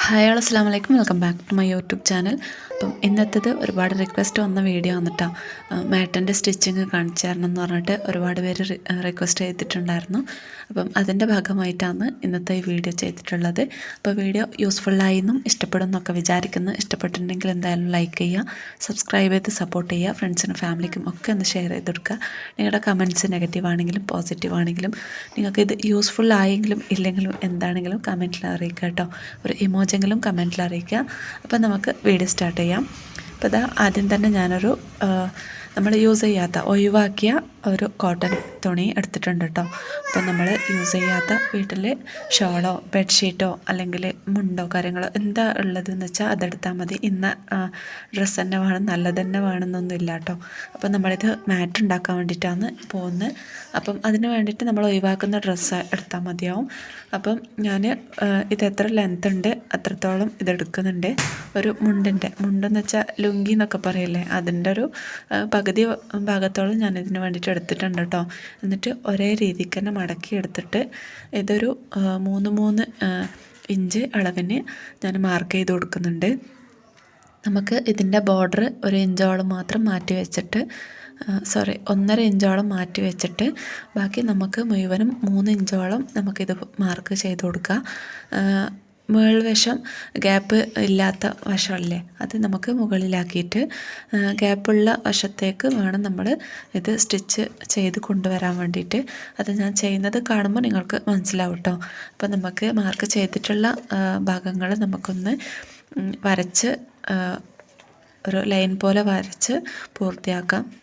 Hi all അസ്സാം വലൈക്കും welcome back to my YouTube channel. അപ്പം ഇന്നത്തേത് ഒരുപാട് റിക്വസ്റ്റ് വന്ന വീഡിയോ വന്നിട്ടാ. മാറ്റന്റെ സ്റ്റിച്ചിങ് കാണിച്ചു തരണം എന്ന് പറഞ്ഞിട്ട് ഒരുപാട് പേര് റിക്വസ്റ്റ് ചെയ്തിട്ടുണ്ടായിരുന്നു. അപ്പം അതിന്റെ ഭാഗമായിട്ടാണ് ഇന്നത്തെ ഈ വീഡിയോ ചെയ്തിട്ടുള്ളത്. അപ്പോൾ വീഡിയോ യൂസ്ഫുള്ളായി എന്നും ഇഷ്ടപ്പെടുമെന്നൊക്കെ വിചാരിക്കുന്നു. ഇഷ്ടപ്പെട്ടിട്ടുണ്ടെങ്കിൽ എന്തായാലും ലൈക്ക് ചെയ്യുക സബ്സ്ക്രൈബ് ചെയ്ത് സപ്പോർട്ട് ചെയ്യുക ഫ്രണ്ട്സിനും ഫാമിലിക്കും ഒക്കെ ഒന്ന് ഷെയർ ചെയ്ത് കൊടുക്കുക. നിങ്ങളുടെ കമന്റ്സ് നെഗറ്റീവ് ആണെങ്കിലും പോസിറ്റീവ് ആണെങ്കിലും നിങ്ങൾക്ക് ഇത് യൂസ്ഫുൾ ആയെങ്കിലും ഇല്ലെങ്കിലും എന്താണെങ്കിലും കമന്റിൽ അറിയിക്കുക കേട്ടോ. ഒരു ഇമോജെങ്കിലും കമന്റിൽ അറിയിക്കുക. അപ്പോൾ നമുക്ക് വീഡിയോ സ്റ്റാർട്ട് ചെയ്യാം. അപ്പോൾ ഇതാ ആദ്യം തന്നെ ഞാനൊരു നമ്മൾ യൂസ് ചെയ്യാത്ത ഒഴിവാക്കിയ ഒരു കോട്ടൺ തുണി എടുത്തിട്ടുണ്ട് കേട്ടോ അപ്പോൾ നമ്മൾ യൂസ് ചെയ്യാത്ത വീട്ടിൽ ഷോളോ ബെഡ്ഷീറ്റോ അല്ലെങ്കിൽ മുണ്ടോ കാര്യങ്ങളോ എന്താ ഉള്ളതെന്ന് വെച്ചാൽ അതെടുത്താൽ മതി. ഇന്ന ഡ്രസ്സ് തന്നെ വേണം നല്ലത് തന്നെ വേണമെന്നൊന്നും ഇല്ല കേട്ടോ അപ്പോൾ നമ്മളിത് മാറ്റ് ഉണ്ടാക്കാൻ വേണ്ടിയിട്ടാണ് പോകുന്നത് അപ്പം അതിന് വേണ്ടിയിട്ട് നമ്മൾ ഒഴിവാക്കുന്ന ഡ്രസ്സ് എടുത്താൽ മതിയാവും. അപ്പം ഞാൻ ഇത് എത്ര ലെങ്ത് ഉണ്ട് അത്രത്തോളം ഇതെടുക്കുന്നുണ്ട് ഒരു മുണ്ടിന്റെ മുണ്ടെന്ന് വെച്ചാൽ ലുങ്കി എന്നൊക്കെ പറയില്ലേ? അതിന്റെ ഒരു പകുതി ഭാഗത്തോളം ഞാൻ വേണ്ടിയിട്ട് എടുത്തിട്ടുണ്ട് കേട്ടോ എന്നിട്ട് ഒരേ രീതിക്ക് തന്നെ മടക്കി എടുത്തിട്ട് ഇതൊരു മൂന്ന് മൂന്ന് ഇഞ്ച് അളവിന് ഞാൻ മാർക്ക് ചെയ്ത് കൊടുക്കുന്നുണ്ട്. നമുക്ക് ഇതിന്റെ ബോർഡർ ഒരു ഇഞ്ചോളം മാത്രം മാറ്റി വെച്ചിട്ട് സോറി ഒന്നര ഇഞ്ചോളം മാറ്റി വെച്ചിട്ട് ബാക്കി നമുക്ക് മുഴുവനും മൂന്ന് ഇഞ്ചോളം നമുക്കിത് മാർക്ക് ചെയ്ത് കൊടുക്കുക മേൾവശം ഗ്യാപ്പ് ഇല്ലാത്ത വശമല്ലേ? അത് നമുക്ക് മുകളിലാക്കിയിട്ട് ഗ്യാപ്പുള്ള വശത്തേക്ക് വേണം നമ്മൾ ഇത് സ്റ്റിച്ച് ചെയ്ത് കൊണ്ടുവരാൻ വേണ്ടിയിട്ട്. അത് ഞാൻ ചെയ്യുന്നത് കാണുമ്പോൾ നിങ്ങൾക്ക് മനസ്സിലാവും കേട്ടോ അപ്പോൾ നമുക്ക് മാർക്ക് ചെയ്തിട്ടുള്ള ഭാഗങ്ങൾ നമുക്കൊന്ന് വരച്ച് ഒരു ലൈൻ പോലെ വരച്ച് പൂർത്തിയാക്കാം.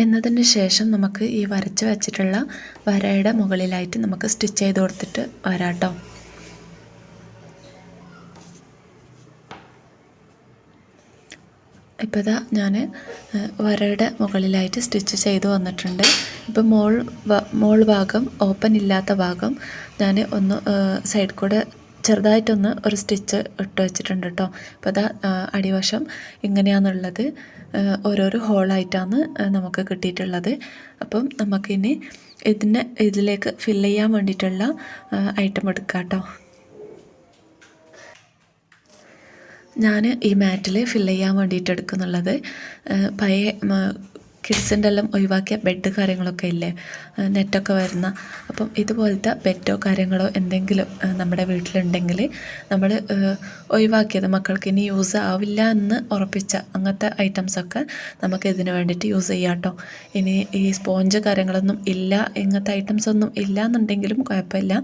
എന്നതിന് ശേഷം നമുക്ക് ഈ വരച്ച് വെച്ചിട്ടുള്ള വരയുടെ മുകളിലായിട്ട് നമുക്ക് സ്റ്റിച്ച് ചെയ്ത് കൊടുത്തിട്ട് വരാട്ടോ. ഇപ്പോൾ ഇതാ ഞാൻ വരയുടെ മുകളിലായിട്ട് സ്റ്റിച്ച് ചെയ്ത് വന്നിട്ടുണ്ട്. ഇപ്പോൾ മോൾ മോൾ ഭാഗം ഓപ്പൺ ഇല്ലാത്ത ഭാഗം ഞാൻ ഒന്ന് സൈഡ് കൂടെ ചെറുതായിട്ടൊന്ന് ഒരു സ്റ്റിച്ച് ഇട്ട് വെച്ചിട്ടുണ്ട് കേട്ടോ. അപ്പോൾ അതാ അടിവശം ഇങ്ങനെയാണെന്നുള്ളത് ഓരോരോ ഹോളായിട്ടാണ് നമുക്ക് കിട്ടിയിട്ടുള്ളത്. അപ്പം നമുക്കിനി ഇതിനെ ഇതിലേക്ക് ഫില്ല് ചെയ്യാൻ വേണ്ടിയിട്ടുള്ള ഐറ്റം എടുക്കാം കേട്ടോ. ഞാൻ ഈ മാറ്റിൽ ഫില്ല് ചെയ്യാൻ വേണ്ടിയിട്ട് എടുക്കുന്നുള്ളത് പഴയ കിഡ്സിന്റെ എല്ലാം ഒഴിവാക്കിയ ബെഡ് കാര്യങ്ങളൊക്കെ ഇല്ലേ? നെറ്റൊക്കെ വരുന്ന. അപ്പം ഇതുപോലത്തെ ബെഡോ കാര്യങ്ങളോ എന്തെങ്കിലും നമ്മുടെ വീട്ടിലുണ്ടെങ്കിൽ നമ്മൾ ഒഴിവാക്കിയത് മക്കൾക്ക് ഇനി യൂസ് ആവില്ല എന്ന് ഉറപ്പിച്ച അങ്ങനത്തെ ഐറ്റംസൊക്കെ നമുക്ക് ഇതിന് വേണ്ടിയിട്ട് യൂസ് ചെയ്യാം കേട്ടോ ഇനി ഈ സ്പോഞ്ച് കാര്യങ്ങളൊന്നും ഇല്ല ഇങ്ങനത്തെ ഐറ്റംസ് ഒന്നും ഇല്ല എന്നുണ്ടെങ്കിലും കുഴപ്പമില്ല.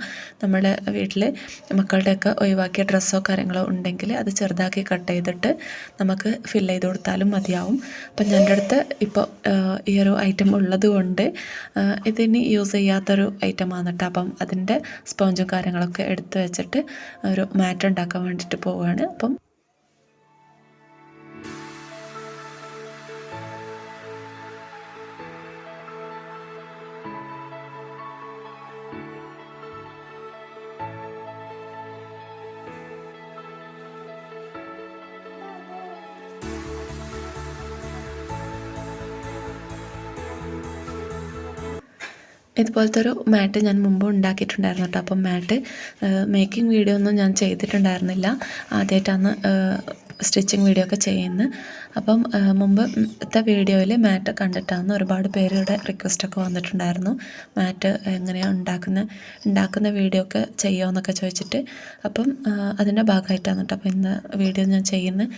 നമ്മുടെ വീട്ടിൽ മക്കളുടെയൊക്കെ ഒഴിവാക്കിയ ഡ്രസ്സോ കാര്യങ്ങളോ ഉണ്ടെങ്കിൽ അത് ചെറുതാക്കി കട്ട് ചെയ്തിട്ട് നമുക്ക് ഫില്ല് ചെയ്ത് കൊടുത്താലും മതിയാവും. അപ്പം എന്റെ അടുത്ത് ഇപ്പോൾ ഈ ഒരു ഐറ്റം ഉള്ളത് കൊണ്ട് ഇതിന് യൂസ് ചെയ്യാത്തൊരു ഐറ്റമാണ് കേട്ടോ അപ്പം അതിന്റെ സ്പോഞ്ചും കാര്യങ്ങളൊക്കെ എടുത്ത് വെച്ചിട്ട് ഒരു മാറ്റ് ഉണ്ടാക്കാൻ വേണ്ടിയിട്ട് പോവുകയാണ് അപ്പം ഇതുപോലത്തെ ഒരു മാറ്റ് ഞാൻ മുമ്പ് ഉണ്ടാക്കിയിട്ടുണ്ടായിരുന്നു കേട്ടോ. അപ്പം മാറ്റ് മേക്കിംഗ് വീഡിയോ ഒന്നും ഞാൻ ചെയ്തിട്ടുണ്ടായിരുന്നില്ല. ആദ്യമായിട്ടാണ് സ്റ്റിച്ചിങ് വീഡിയോ ഒക്കെ ചെയ്യുന്നത് അപ്പം മുമ്പത്തെ വീഡിയോയിൽ മാറ്റ് കണ്ടിട്ടാണ് ഒരുപാട് പേരുടെ റിക്വസ്റ്റൊക്കെ വന്നിട്ടുണ്ടായിരുന്നു. മാറ്റ് എങ്ങനെയാണ് ഉണ്ടാക്കുന്ന ഉണ്ടാക്കുന്ന വീഡിയോ ഒക്കെ ചെയ്യുമോ എന്നൊക്കെ ചോദിച്ചിട്ട്. അപ്പം അതിന്റെ ഭാഗമായിട്ടാണ് കേട്ടോ അപ്പോൾ ഇന്ന് വീഡിയോ ഞാൻ ചെയ്യുന്നത്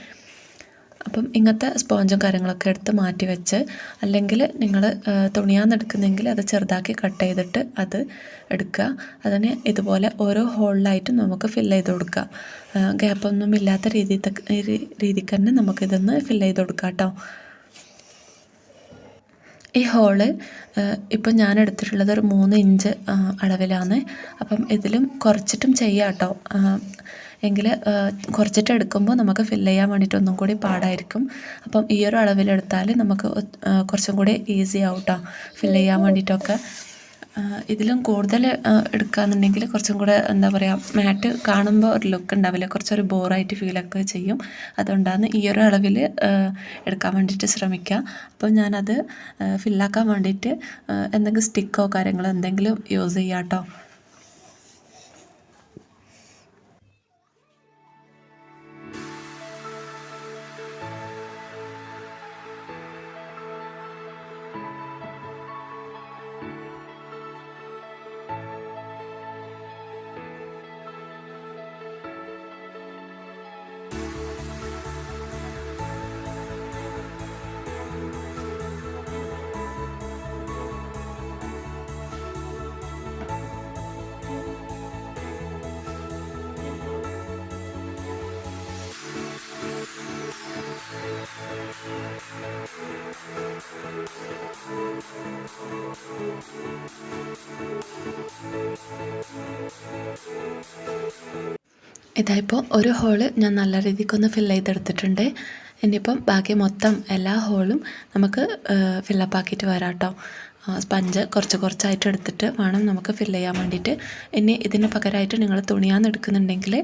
അപ്പം ഇങ്ങനത്തെ സ്പോഞ്ചും കാര്യങ്ങളൊക്കെ എടുത്ത് മാറ്റി വെച്ച് അല്ലെങ്കിൽ നിങ്ങൾ തുണിയാന്ന് എടുക്കുന്നെങ്കിൽ അത് ചെറുതാക്കി കട്ട് ചെയ്തിട്ട് അത് എടുക്കുക. അതിന് ഇതുപോലെ ഓരോ ഹോളിലായിട്ട് നമുക്ക് ഫില്ല് ചെയ്ത് കൊടുക്കുക. ഗ്യാപ്പൊന്നും ഇല്ലാത്ത രീതി രീതിക്ക് തന്നെ നമുക്കിതൊന്ന് ഫില്ല് ചെയ്ത് കൊടുക്കാം കേട്ടോ. ഈ ഹോൾ ഇപ്പം ഞാൻ എടുത്തിട്ടുള്ളത് ഒരു മൂന്ന് ഇഞ്ച് അളവിലാണ്. അപ്പം ഇതിലും കുറച്ചിട്ടും ചെയ്യാം കേട്ടോ. എങ്കിൽ കുറച്ചിട്ട് എടുക്കുമ്പോൾ നമുക്ക് ഫില്ല് ചെയ്യാൻ വേണ്ടിയിട്ട് ഒന്നും കൂടി പാടായിരിക്കും. അപ്പം ഈ ഒരു അളവിലെടുത്താൽ നമുക്ക് കുറച്ചും കൂടി ഈസി ആവും കേട്ടോ ഫില്ല് ചെയ്യാൻ വേണ്ടിയിട്ടൊക്കെ ഇതിലും കൂടുതൽ എടുക്കുകയെന്നുണ്ടെങ്കിൽ കുറച്ചും കൂടെ എന്താ പറയുക മാറ്റ് കാണുമ്പോൾ ഒരു ലുക്ക് ഉണ്ടാവില്ല. കുറച്ചൊരു ബോറായിട്ട് ഫീലൊക്കെ ചെയ്യും. അതുകൊണ്ടാണ് ഈ ഒരു അളവിൽ എടുക്കാൻ വേണ്ടിയിട്ട് ശ്രമിക്കുക അപ്പോൾ ഞാനത് ഫില്ലാക്കാൻ വേണ്ടിയിട്ട് എന്തെങ്കിലും സ്റ്റിക്കോ കാര്യങ്ങളോ എന്തെങ്കിലും യൂസ് ചെയ്യാം കേട്ടോ ഇതായിപ്പോൾ ഒരു ഹോൾ ഞാൻ നല്ല രീതിക്കൊന്ന് ഫില്ല് ചെയ്തെടുത്തിട്ടുണ്ട്. ഇനിയിപ്പം ബാക്കി മൊത്തം എല്ലാ ഹോളും നമുക്ക് ഫില്ലപ്പ് ആക്കിയിട്ട് വരാം കേട്ടോ സ്പഞ്ച് കുറച്ച് കുറച്ചായിട്ട് എടുത്തിട്ട് വേണം നമുക്ക് ഫില്ല് ചെയ്യാൻ വേണ്ടിയിട്ട്. ഇനി ഇതിന് പകരമായിട്ട് നിങ്ങൾ തുണിയാന്ന് എടുക്കുന്നുണ്ടെങ്കിൽ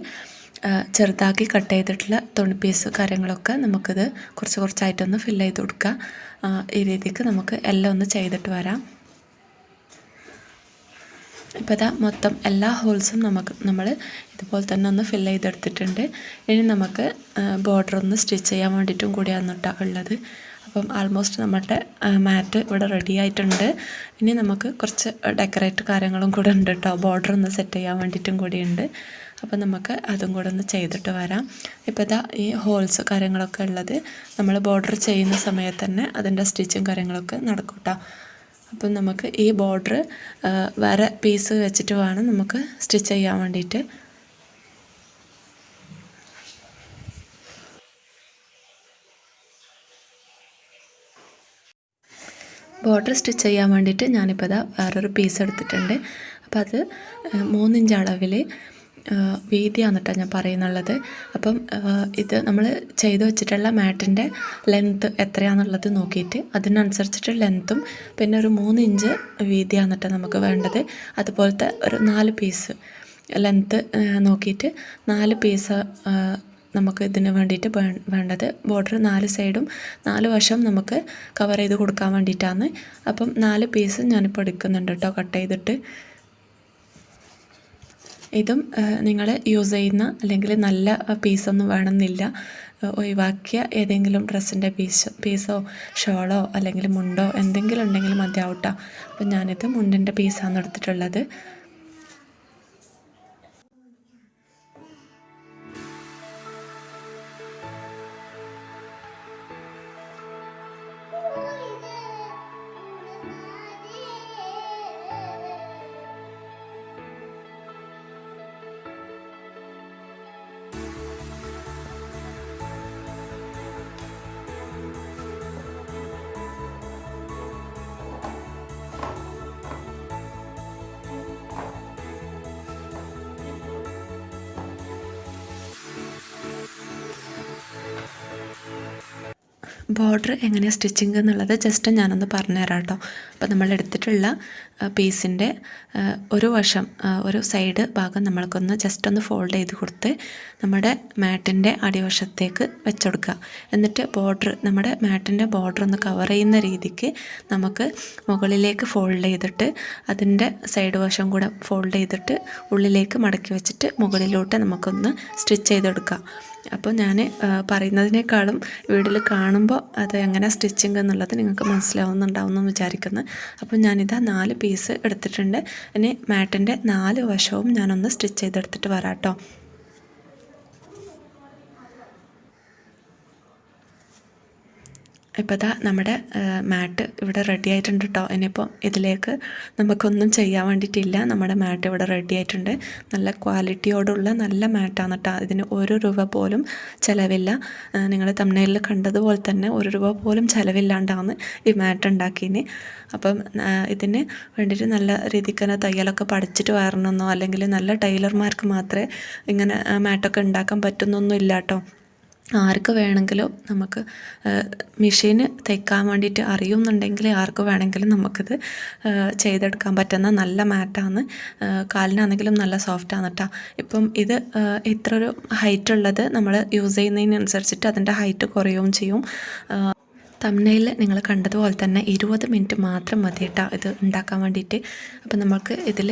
ചെറുതാക്കി കട്ട് ചെയ്തിട്ടുള്ള തുണി പീസ് കാര്യങ്ങളൊക്കെ നമുക്കിത് കുറച്ച് കുറച്ചായിട്ടൊന്ന് ഫില്ല് ചെയ്ത് കൊടുക്കുക ഈ രീതിക്ക് നമുക്ക് എല്ലാം ഒന്ന് ചെയ്തിട്ട് വരാം. ഇപ്പോൾ ഇതാ മൊത്തം എല്ലാ ഹോൾസും നമുക്ക് നമ്മൾ ഇതുപോലെ തന്നെ ഒന്ന് ഫില്ല് ചെയ്തെടുത്തിട്ടുണ്ട്. ഇനി നമുക്ക് ബോർഡർ ഒന്ന് സ്റ്റിച്ച് ചെയ്യാൻ വേണ്ടിയിട്ടും കൂടിയാണ് കേട്ടോ ഉള്ളത്. അപ്പം ആൾമോസ്റ്റ് നമ്മുടെ മാറ്റ് ഇവിടെ റെഡി ആയിട്ടുണ്ട്. ഇനി നമുക്ക് കുറച്ച് ഡെക്കറേറ്റ് കാര്യങ്ങളും കൂടെ ഉണ്ട് കേട്ടോ ബോർഡർ ഒന്ന് സെറ്റ് ചെയ്യാൻ വേണ്ടിയിട്ടും കൂടിയുണ്ട്. അപ്പോൾ നമുക്ക് അതും കൂടെ ഒന്ന് ചെയ്തിട്ട് വരാം. ഇപ്പോൾ ഇതാ ഈ ഹോൾസ് കാര്യങ്ങളൊക്കെ ഉള്ളത്. നമ്മൾ ബോർഡർ ചെയ്യുന്ന സമയത്ത് തന്നെ അതിന്റെ സ്റ്റിച്ചും കാര്യങ്ങളൊക്കെ നടക്കും കേട്ടോ അപ്പം നമുക്ക് ഈ ബോർഡർ വേറെ പീസ് വെച്ചിട്ട് വേണം നമുക്ക് സ്റ്റിച്ച് ചെയ്യാൻ വേണ്ടിയിട്ട്. ബോർഡർ സ്റ്റിച്ച് ചെയ്യാൻ വേണ്ടിയിട്ട് ഞാനിപ്പോൾ ഇതാ വേറൊരു പീസ് എടുത്തിട്ടുണ്ട്. അപ്പോൾ അത് മൂന്നിഞ്ച് അളവിൽ വീതിയാണ് ഞാൻ പറയുന്നുള്ളത്. അപ്പം ഇത് നമ്മൾ ചെയ്ത് വെച്ചിട്ടുള്ള മാറ്റിന്റെ ലെങ്ത്ത് എത്രയാണെന്നുള്ളത് നോക്കിയിട്ട് അതിനനുസരിച്ചിട്ട് ലെങ്ത്തും പിന്നെ ഒരു മൂന്ന് ഇഞ്ച് വീതിയാണ് നമുക്ക് വേണ്ടത്. അതുപോലത്തെ ഒരു നാല് പീസ് ലെങ്ത്ത് നോക്കിയിട്ട് നാല് പീസ് നമുക്ക് ഇതിന് വേണ്ടിയിട്ട് വേണ്ടത്. ബോർഡർ നാല് സൈഡും നാല് വശം നമുക്ക് കവർ ചെയ്ത് കൊടുക്കാൻ വേണ്ടിയിട്ടാണ്. അപ്പം നാല് പീസ് ഞാനിപ്പോൾ എടുക്കുന്നുണ്ട് കേട്ടോ കട്ട് ചെയ്തിട്ട് ഇതും നിങ്ങൾ യൂസ് ചെയ്യുന്ന അല്ലെങ്കിൽ നല്ല പീസൊന്നും വേണമെന്നില്ല. ഒഴിവാക്കിയ ഏതെങ്കിലും ഡ്രസ്സിന്റെ പീസ് പീസോ ഷോളോ അല്ലെങ്കിൽ മുണ്ടോ എന്തെങ്കിലും ഉണ്ടെങ്കിൽ മതിയാവട്ടോ. അപ്പം ഞാനിത് മുണ്ടിന്റെ പീസാണ് എടുത്തിട്ടുള്ളത്. ബോർഡർ എങ്ങനെയാണ് സ്റ്റിച്ചിങ് എന്നുള്ളത് ജസ്റ്റ് ഞാനൊന്ന് പറഞ്ഞുതരാം കേട്ടോ അപ്പോൾ നമ്മൾ എടുത്തിട്ടുള്ള പീസിന്റെ ഒരു വശം ഒരു സൈഡ് ഭാഗം നമ്മൾക്കൊന്ന് ജസ്റ്റ് ഒന്ന് ഫോൾഡ് ചെയ്ത് കൊടുത്ത് നമ്മുടെ മാറ്റിന്റെ അടിവശത്തേക്ക് വെച്ചെടുക്കുക. എന്നിട്ട് ബോർഡർ നമ്മുടെ മാറ്റിന്റെ ബോർഡർ ഒന്ന് കവർ ചെയ്യുന്ന രീതിക്ക് നമുക്ക് മുകളിലേക്ക് ഫോൾഡ് ചെയ്തിട്ട് അതിന്റെ സൈഡ് വശം കൂടെ ഫോൾഡ് ചെയ്തിട്ട് ഉള്ളിലേക്ക് മടക്കി വെച്ചിട്ട് മുകളിലോട്ട് നമുക്കൊന്ന് സ്റ്റിച്ച് ചെയ്തെടുക്കാം. അപ്പോൾ ഞാൻ പറയുന്നതിനേക്കാളും വീട്ടിൽ കാണുമ്പോൾ അത് എങ്ങനെ സ്റ്റിച്ചിങ് എന്നുള്ളത് നിങ്ങൾക്ക് മനസ്സിലാവുന്നുണ്ടാവും എന്ന് വിചാരിക്കുന്നു. അപ്പോൾ ഞാനിതാ നാല് പീസ് എടുത്തിട്ടുണ്ട്. ഇനി മാറ്റിന്റെ നാല് വശവും ഞാനൊന്ന് സ്റ്റിച്ച് ചെയ്തെടുത്തിട്ട് വരാം കേട്ടോ. ഇപ്പോൾ ഇതാ നമ്മുടെ മാറ്റ് ഇവിടെ റെഡി ആയിട്ടുണ്ട് കേട്ടോ ഇനിയിപ്പോൾ ഇതിലേക്ക് നമുക്കൊന്നും ചെയ്യാൻ വേണ്ടിയിട്ടില്ല. നമ്മുടെ മാറ്റ് ഇവിടെ റെഡി ആയിട്ടുണ്ട്. നല്ല ക്വാളിറ്റിയോടുള്ള നല്ല മാറ്റാണ് കേട്ടോ ഇതിന് ഒരു രൂപ പോലും ചിലവില്ല. നിങ്ങൾ തമിഴ്നാട്ടിൽ കണ്ടതുപോലെ തന്നെ ഒരു രൂപ പോലും ചിലവില്ലാണ്ടാണ് ഈ മാറ്റ് ഉണ്ടാക്കിയതിന്. അപ്പം ഇതിന് വേണ്ടിയിട്ട് നല്ല രീതിക്ക് തന്നെ തയ്യലൊക്കെ പഠിച്ചിട്ട് വരണമെന്നോ അല്ലെങ്കിൽ നല്ല ടൈലർമാർക്ക് മാത്രമേ ഇങ്ങനെ മാറ്റൊക്കെ ഉണ്ടാക്കാൻ പറ്റുന്നൊന്നും ഇല്ല കേട്ടോ ആർക്ക് വേണമെങ്കിലും നമുക്ക് മെഷീന് തയ്ക്കാൻ വേണ്ടിയിട്ട് അറിയുന്നുണ്ടെങ്കിൽ ആർക്ക് വേണമെങ്കിലും നമുക്കിത് ചെയ്തെടുക്കാൻ പറ്റുന്ന നല്ല മാറ്റാണ്. കാലിനാണെങ്കിലും നല്ല സോഫ്റ്റാണ് കേട്ടോ ഇപ്പം ഇത് ഇത്ര ഒരു ഹൈറ്റ് ഉള്ളത് നമ്മൾ യൂസ് ചെയ്യുന്നതിനനുസരിച്ചിട്ട് അതിന്റെ ഹൈറ്റ് കുറയുകയും ചെയ്യും. തമിഴ്നയിൽ നിങ്ങൾ കണ്ടതുപോലെ തന്നെ ഇരുപത് മിനിറ്റ് മാത്രം മതി കേട്ടോ ഇത് ഉണ്ടാക്കാൻ വേണ്ടിയിട്ട്. അപ്പോൾ നമുക്ക് ഇതിൽ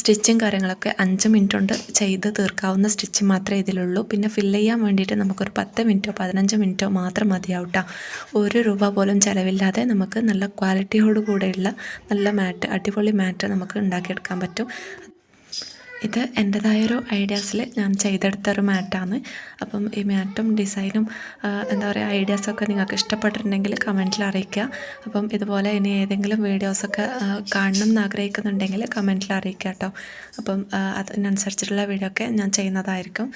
സ്റ്റിച്ചും കാര്യങ്ങളൊക്കെ അഞ്ച് മിനിറ്റ് കൊണ്ട് ചെയ്ത് തീർക്കാവുന്ന സ്റ്റിച്ച് മാത്രമേ ഇതിലുള്ളൂ. പിന്നെ ഫില്ല് ചെയ്യാൻ വേണ്ടിയിട്ട് നമുക്കൊരു പത്ത് മിനിറ്റോ പതിനഞ്ച് മിനിറ്റോ മാത്രം മതിയാവും കേട്ടോ ഒരു രൂപ പോലും ചിലവില്ലാതെ നമുക്ക് നല്ല ക്വാളിറ്റിയോട് കൂടെയുള്ള നല്ല മാറ്റ് അടിപൊളി മാറ്റ് നമുക്ക് ഉണ്ടാക്കിയെടുക്കാൻ പറ്റും. ഇത് എന്റെതായൊരു ഐഡിയാസിൽ ഞാൻ ചെയ്തെടുത്തൊരു മാറ്റാണ്. അപ്പം ഈ മാറ്റും ഡിസൈനും എന്താ പറയുക ഐഡിയാസൊക്കെ നിങ്ങൾക്ക് ഇഷ്ടപ്പെട്ടിട്ടുണ്ടെങ്കിൽ കമന്റിൽ അറിയിക്കുക. അപ്പം ഇതുപോലെ ഇനി ഏതെങ്കിലും വീഡിയോസൊക്കെ കാണണം എന്ന് ആഗ്രഹിക്കുന്നുണ്ടെങ്കിൽ കമന്റിൽ അറിയിക്കുക കേട്ടോ. അപ്പം അതിനനുസരിച്ചിട്ടുള്ള വീഡിയോ ഒക്കെ ഞാൻ ചെയ്യുന്നതായിരിക്കും.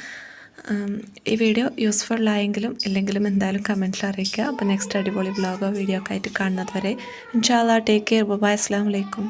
ഈ വീഡിയോ യൂസ്ഫുൾ ആയെങ്കിലും ഇല്ലെങ്കിലും എന്തായാലും കമന്റിൽ അറിയിക്കുക. അപ്പോൾ നെക്സ്റ്റ് അടിപൊളി ബ്ലോഗോ വീഡിയോ ഒക്കെ ആയിട്ട് കാണുന്നത് വരെ. ഇൻഷാല്ലാ ടേക്ക് കെയർ ബൈ അസ്സാം വലൈക്കും